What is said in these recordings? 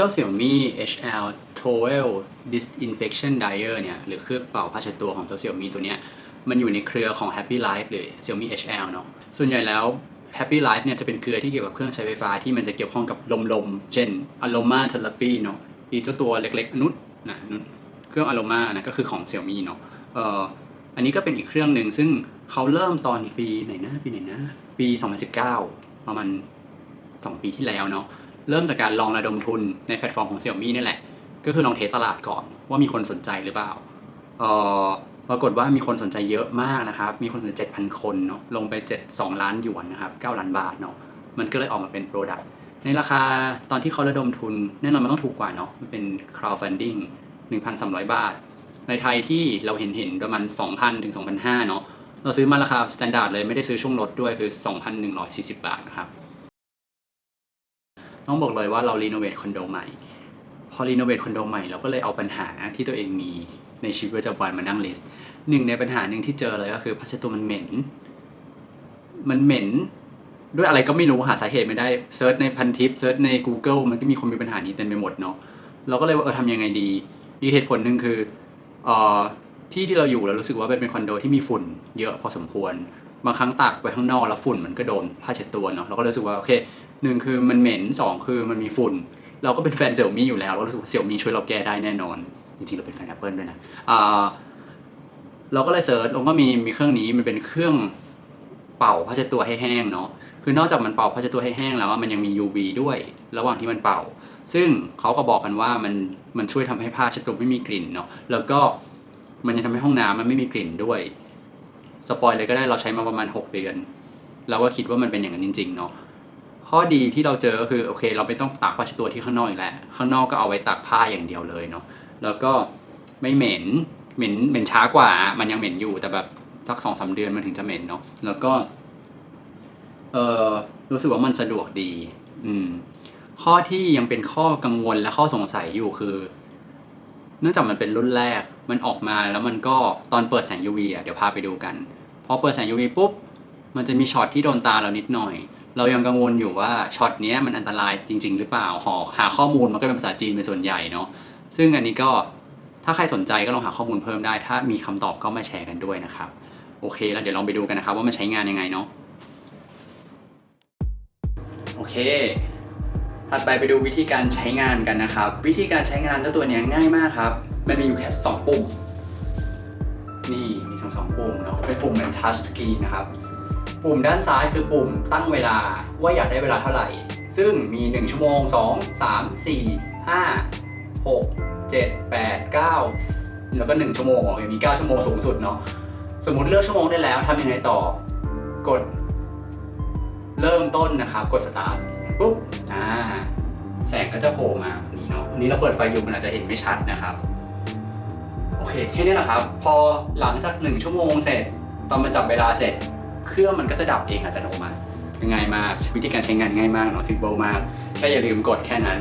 จ้า Xiaomi HL Towel Disinfection Dryer เนี่ย หรือเครื่องเป่าผ้าเช็ดตัวของเจ้า Xiaomi ตัวเนี้ย มันอยู่ในเครือของ Happy Life หรือ Xiaomi HL เนาะ ส่วนใหญ่แล้ว Happy Life เนี่ยจะเป็นเครือที่เกี่ยวกับเครื่องใช้ไฟฟ้าที่มันจะเกี่ยวข้องกับลมๆ เช่น Aroma Therapy เนาะ อีเจ้าตัวเล็กๆนุษนะนุษเครื่อง Aroma นะก็คือของ Xiaomi เนาะเอ่ออันนี้ก็เป็นอีกเครื่องหนึ่งซึ่งเขาเริ่มตอนปีไหนนะปีไหนนะปี 2019 ประมาณ2ปีที่แล้วเนาะ เริ่มจากการลองระดมทุนในแพลตฟอร์มของ Xiaomi นี่แหละ ก็คือลองเทสตลาดก่อนว่ามีคนสนใจหรือเปล่าเอ่อปรากฏว่ามีคนสนใจเยอะมากนะครับ มีคนสนใจ7,000 คนเนาะลงไป 7 2 ล้านหยวนนะครับ9ล้านบาทเนาะมันก็เลยออกมาเป็นโปรดักต์ในราคาตอนที่เขาระดมทุน แน่นอนมันต้องถูกกว่าเนาะมันเป็น crowdfunding 1,300 บาท ในไทยที่เราเห็นเห็นประมาณ 2,000 ถึง 2,500 เนาะเราซื้อมาราคา standard เลยไม่ได้ซื้อช่วงลดด้วยคือ 2,140 บาทครับ ต้องบอกเลยว่าเรารีโนเวทคอนโดใหม่ พอรีโนเวทคอนโดใหม่เราก็เลยเอาปัญหาที่ตัวเองมีในชีวิตประจำวันมานั่งลิสต์หนึ่งในปัญหาหนึ่งที่เจอเลยก็คือพัสดุมันเหม็น มันเหม็นด้วยอะไรก็ไม่รู้หาสาเหตุไม่ได้เซิร์ชในพันทิปเซิร์ชใน Google มันก็มีคนมีปัญหานี้เต็มไปหมดเนาะเราก็เลยว่าเออทำยังไงดี อีกเหตุผลหนึ่งคือเอ่อที่ที่เราอยู่เรารู้สึกว่าเป็นคอนโดที่มีฝุ่นเยอะพอสมควร บางครั้งตากไปข้างนอกแล้วฝุ่นมันก็โดนผ้าเช็ดตัวเนาะเราก็รู้สึกว่าโอเคหนึ่งคือมันเหม็นสองคือมันมีฝุ่น เราก็เป็นแฟนเซี่ยมี่อยู่แล้วเรารู้สึกว่าเซี่ยมี่ช่วยเราแก้ได้แน่นอน จริงๆ เราเป็นแฟน Apple ด้วยนะอ่าเราก็เลยเซิร์ชแล้วก็มีมีเครื่องนี้มันเป็นเครื่องเป่าผ้าเช็ดตัวให้แห้งเนาะคือนอกจากมันเป่าผ้าเช็ดตัวให้แห้งแล้วมันยังมี UV ด้วย ระหว่างที่มันเป่า ซึ่งเขาก็บอกกันว่ามันมันช่วยทำให้ผ้าเช็ดตัวไม่มีกลิ่นเนาะแล้วก็มันยังทำให้ห้องน้ำมันไม่มีกลิ่นด้วย สปอยเลยก็ได้เราใช้มาประมาณ 6 เดือน เราก็คิดว่ามันเป็นอย่างนั้นจริง ๆ เนาะข้อดีที่เราเจอก็คือโอเค เราไม่ต้องตากผ้าเช็ดตัวที่ข้างนอกอีกแล้วข้างนอกก็เอาไว้ตากผ้าอย่างเดียวเลยเนาะแล้วก็ไม่เหม็นเหม็นเหม็นช้ากว่า มันยังเหม็นอยู่แต่แบบสักสองสาเดือนมันถึงจะเหม็นเนาะแล้วก็เออรู้สึกว่ามันสะดวกดี อืม ข้อที่ยังเป็นข้อกังวลและข้อสงสัยอยู่คือ เนื่องจากมันเป็นรุ่นแรก มันออกมาแล้วมันก็ตอนเปิดแสง UV อะเดี๋ยวพาไปดูกัน พอเปิดแสง UV ปุ๊บ มันจะมีช็อตที่โดนตาเรานิดหน่อย เรายังกังวลอยู่ว่าช็อตนี้มันอันตรายจริง ๆ หรือเปล่าหอหาข้อมูลมันก็เป็นภาษาจีนเป็นส่วนใหญ่เนาะซึ่งอันนี้ก็ถ้าใครสนใจก็ลองหาข้อมูลเพิ่มได้ ถ้ามีคำตอบก็มาแชร์กันด้วยนะครับ โอเค แล้วเดี๋ยวลองไปดูกันนะครับว่ามันใช้งานยังไงเนาะโอเค ถัดไปไปดูวิธีการใช้งานกันนะครับ วิธีการใช้งานเจ้าตัวนี้ง่ายมากครับ มันมีอยู่แค่ 2 ปุ่ม นี่มีสองสองปุ่มเนาะเป็นปุ่มเหมือนทัชสกรีนนะครับ ปุ่มด้านซ้ายคือปุ่มตั้งเวลาว่าอยากได้เวลาเท่าไหร่ ซึ่งมี 1 ชั่วโมง 2 3 4 5 6 7 8 9 แล้วก็ 1 ชั่วโมงมี 9 ชั่วโมงสูงสุดเนาะสมมุติเลือกชั่วโมงได้แล้วทำยังไงต่อกด เริ่มต้นนะครับกดสตาร์ทปุ๊บอ่าแสงก็จะโผล่มาแบบนี้เนาะอันนี้เราเปิดไฟอยู่มันอาจจะเห็นไม่ชัดนะครับ โอเคแค่นี้แหละครับ พอหลังจาก 1 ชั่วโมงเสร็จตอนมันจับเวลาเสร็จ เครื่องมันก็จะดับเองอัตโนมัติง่ายมากวิธีการใช้งานง่ายมากเนาะซิมเปิลมากแค่อย่าลืมกดแค่นั้น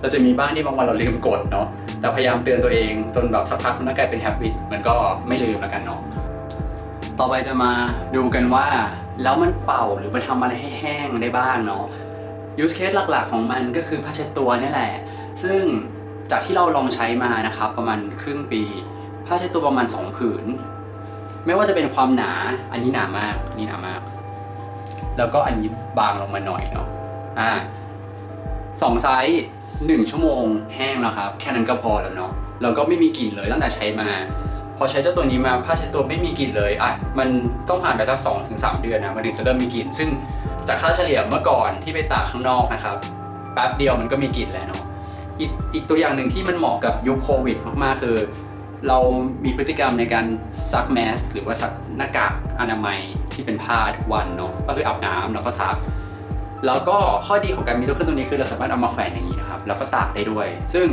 เราจะมีบ้านที่บางวันเราลืมกดเนาะแต่พยายามเตือนตัวเองจนแบบสักพักมันก็กลายเป็น habit มันก็ไม่ลืมแล้วกันเนาะต่อไปจะมาดูกันว่า แล้วมันเป่าหรือมันทำอะไรให้แห้งได้บ้างเนาะ use case หลักๆของมันก็คือผ้าเช็ดตัวนี่แหละ ซึ่งจากที่เราลองใช้มานะครับ ประมาณครึ่งปีผ้าเช็ดตัวประมาณ 2 ผืน ไม่ว่าจะเป็นความหนาอันนี้หนามากอันนี้หนามาก แล้วก็อันนี้บางลงมาหน่อยเนาะอ่าสองไซส์หนึ่งชั่วโมงแห้งแล้วครับ แค่นั้นก็พอแล้วเนาะแล้วก็ไม่มีกลิ่นเลยตั้งแต่ใช้มา พอใช้เจ้าตัวนี้มาผ้าเช็ดตัวไม่มีกลิ่นเลยอะมันต้องผ่านไปสักสองถึงสามเดือนนะมันถึงจะเริ่มมีกลิ่น ซึ่งจากค่าเฉลี่ยเมื่อก่อนที่ไปตากข้างนอกนะครับแป๊บเดียวมันก็มีกลิ่นแล้วเนาะอีกอีกตัวอย่างหนึ่งที่มันเหมาะกับยุคโควิดมากๆคือ เรามีพฤติกรรมในการซักแมสหรือว่าซักหน้ากากอนามัยที่เป็นผ้าทุกวันเนาะก็คืออาบน้ำแล้วก็ซัก แล้วก็ข้อดีของการมีตัวเครื่องตัวนี้คือเราสามารถเอามาแขวนอย่างนี้นะครับแล้วก็ตากได้ด้วย ซึ่ง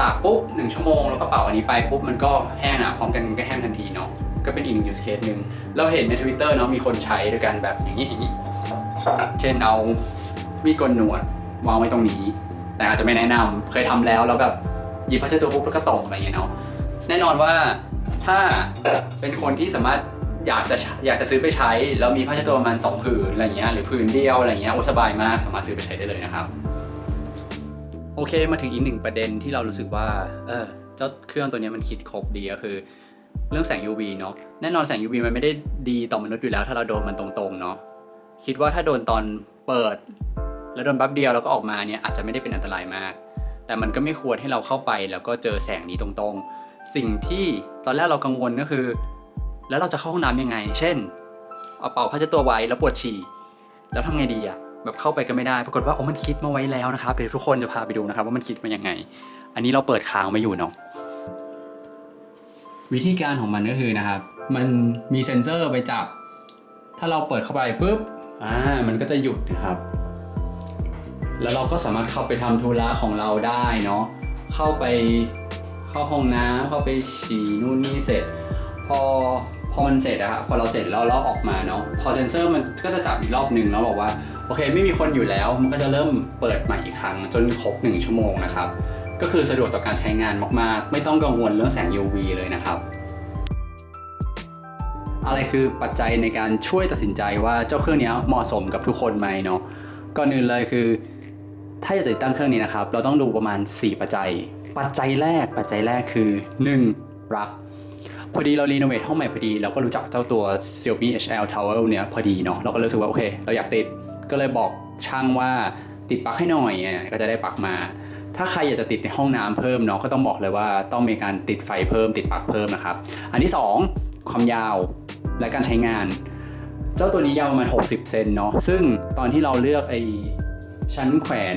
ตากปุ๊บหนึ่งชั่วโมงแล้วก็เป่าอันนี้ไปปุ๊บมันก็แห้งอะพร้อมกันก็แห้งทันทีเนาะก็เป็นอีกหนึ่ง use case หนึ่งเราเห็นในทวิตเตอร์เนาะมีคนใช้ด้วยกันแบบอย่างนี้อย่างนี้เช่นเอามีดกนหนวดวางไว้ตรงนี้ แต่อาจจะไม่แนะนำเคยทำแล้วแล้วแบบหยิบผ้าเช็ดตัวปุ๊บแล้วก็ตกอะไรอย่างเงี้ยเนาะแน่นอนว่าถ้าเป็นคนที่สามารถอยากจะอยากจะซื้อไปใช้ แล้วมีผ้าเช็ดตัวประมาณสองผืนอะไรอย่างเงี้ยหรือผืนเดียวอะไรอย่างเงี้ยโอ้สบายมากสามารถซื้อไปใช้ได้เลยนะครับ โอเคมาถึงอีกหนึ่งประเด็นที่เรารู้สึกว่า เออ เจ้าเครื่องตัวนี้มันคิดครบดีก็คือ เรื่องแสง UV เนาะ แน่นอนแสง UV มันไม่ได้ดีต่อมนุษย์อยู่แล้ว ถ้าเราโดนมันตรงๆเนาะ คิดว่าถ้าโดนตอนเปิด แล้วโดนแป๊บเดียวแล้วก็ออกมาเนี่ยอาจจะไม่ได้เป็นอันตรายมาก แต่มันก็ไม่ควรให้เราเข้าไปแล้วก็เจอแสงนี้ตรงๆ สิ่งที่ตอนแรกเรากังวลก็คือ แล้วเราจะเข้าห้องน้ำยังไง เช่น เอาเป่าผ้าเช็ดตัวไว้แล้วปวดฉี่ แล้วทำไงดีอะ แบบเข้าไปก็ไม่ได้ ปรากฏว่าโอ้มันคิดมาไว้แล้วนะครับเดี๋ยวทุกคนจะพาไปดูนะครับ ว่ามันคิดมายังไง อันนี้เราเปิดค้างมาอยู่เนาะวิธีการของมันก็คือนะครับ มันมีเซ็นเซอร์ไปจับ ถ้าเราเปิดเข้าไปปุ๊บอ่ามันก็จะหยุดนะครับ แล้วเราก็สามารถเข้าไปทำธุระของเราได้เนาะเข้าไปเข้าห้องน้ำเข้าไปฉี่นู่นนี่เสร็จ พอพอมันเสร็จอะครับพอเราเสร็จแล้วเราออกมาเนาะพอเซนเซอร์มันก็จะจับอีกรอบหนึ่งแล้วบอกว่า โอเคไม่มีคนอยู่แล้วมันก็จะเริ่มเปิดใหม่อีกครั้งจนครบ 1 ชั่วโมงนะครับ ก็คือสะดวกต่อการใช้งานมากๆ ไม่ต้องกังวลเรื่องแสง UV เลยนะครับ อะไรคือปัจจัยในการช่วยตัดสินใจว่าเจ้าเครื่องนี้เหมาะสมกับทุกคนไหมเนาะก่อนอื่นเลยคือ ถ้าจะติดตั้งเครื่องนี้นะครับ เราต้องดูประมาณ 4 ปัจจัย ปัจจัยแรกปัจจัยแรกคือ 1. รักพอดีเรารีโนเวทห้องใหม่พอดีเราก็รู้จักเจ้าตัว Xiaomi HL Tower เนี้ยพอดีเนาะเราก็รู้สึกว่าโอเค เราอยากติด ก็เลยบอกช่างว่าติดปลั๊กให้หน่อยอะก็จะได้ปลั๊กมา ถ้าใครอยากจะติดในห้องน้ำเพิ่มเนาะก็ต้องบอกเลยว่าต้องมีการติดไฟเพิ่มติดปลั๊กเพิ่มนะครับ อันที่ 2 ความยาวและการใช้งาน เจ้าตัวนี้ยาวประมาณ60 เซนเนาะซึ่งตอนที่เราเลือกไอ้ชั้นแขวน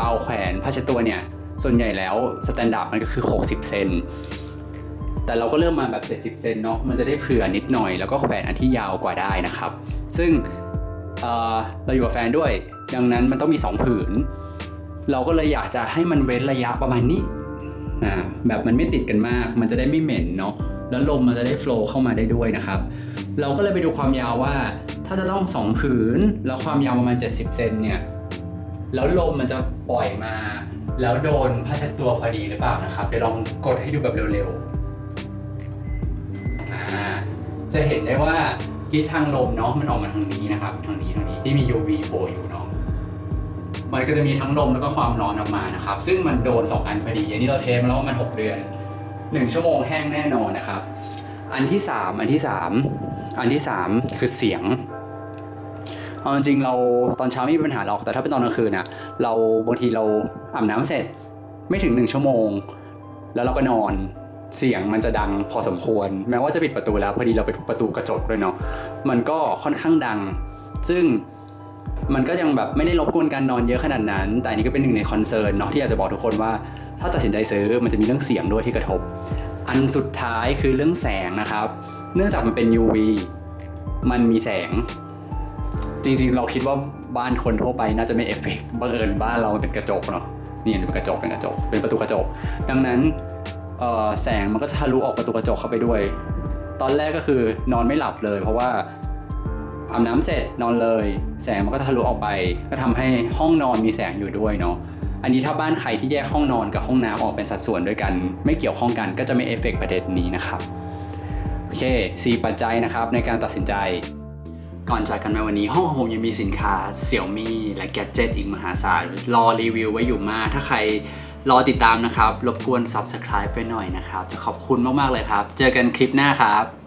ราวแขวนผ้าเช็ดตัวเนี่ยส่วนใหญ่แล้วสแตนดาร์ดมันก็คือ 60 เซนแต่เราก็เริ่มมาแบบ 70 เซนเนาะ มันจะได้เผื่อนิดหน่อย แล้วก็แขวนอันที่ยาวกว่าได้นะครับ ซึ่ง เราอยู่กับแฟนด้วย ดังนั้นมันต้องมี 2 ผืน เราก็เลยอยากจะให้มันเว้นระยะประมาณนี้อ่าแบบมันไม่ติดกันมาก มันจะได้ไม่เหม็นเนาะแล้วลมมันจะได้โฟล์เข้ามาได้ด้วยนะครับ เราก็เลยไปดูความยาวว่าถ้าจะต้องสองผืน แล้วความยาวประมาณ 70 เซนเนี่ยแล้วลมมันจะปล่อยมา แล้วโดนผ้าเช็ดตัวพอดีหรือเปล่านะครับ เดี๋ยวลองกดให้ดูแบบเร็วๆจะเห็นได้ว่า ทิศทางลมเนาะมันออกมาทางนี้นะครับทางนี้ทางนี้ที่มี UV โผล่อยู่เนาะมันก็จะมีทั้งลมแล้วก็ความร้อนออกมานะครับ ซึ่งมันโดน 2 อันพอดีอันนี้เราเทสมาแล้วว่ามัน 6 เดือน 1 ชั่วโมงแห้งแน่นอนนะครับ อันที่ 3 อันที่ 3 อันที่ 3 คือเสียงเอาจริงเราตอนเช้าไม่มีปัญหาหรอก แต่ถ้าเป็นตอนกลางคืนน่ะเราบางทีเราอาบน้ำเสร็จไม่ถึง 1 ชั่วโมง แล้วเราก็นอน เสียงมันจะดังพอสมควร แม้ว่าจะปิดประตูแล้วพอดีเราไปทุบประตูกระจกด้วยเนาะมันก็ค่อนข้างดัง ซึ่งมันก็ยังแบบไม่ได้รบกวนการนอนเยอะขนาดนั้น แต่อันนี้ก็เป็นหนึ่งในคอนเซิร์นเนาะที่อยากจะบอกทุกคนว่า ถ้าตัดสินใจซื้อมันจะมีเรื่องเสียงด้วยที่กระทบ อันสุดท้ายคือเรื่องแสงนะครับ เนื่องจากมันเป็น UV มันมีแสง จริงๆ เราคิดว่าบ้านคนทั่วไปน่าจะไม่เอฟเฟกต์บังเอิญบ้านเรามันเป็นกระจกเนาะนี่เป็นกระจกเป็นกระจกเป็นประตูกระจก ดังนั้น แสงมันก็จะทะลุออกประตูกระจกเข้าไปด้วย ตอนแรกก็คือนอนไม่หลับเลย เพราะว่าอาบน้ำเสร็จนอนเลย แสงมันก็ทะลุออกไป ก็ทำให้ห้องนอนมีแสงอยู่ด้วยเนาะอันนี้ถ้าบ้านใครที่แยกห้องนอนกับห้องน้ำออกเป็นสัดส่วนด้วยกัน ไม่เกี่ยวข้องกันก็จะไม่เอฟเฟกต์ประเด็นนี้นะครับโอเคสี่ปัจจัยนะครับในการตัดสินใจก่อนจากกันในวันนี้ห้องของผมยังมีสินค้า Xiaomi และ Gadget อีกมหาศาลรอรีวิวไว้อยู่มาก ถ้าใคร รอติดตามนะครับ รบกวน Subscribe ไปหน่อยนะครับ จะขอบคุณมาก ๆ เลยครับ เจอกันคลิปหน้าครับ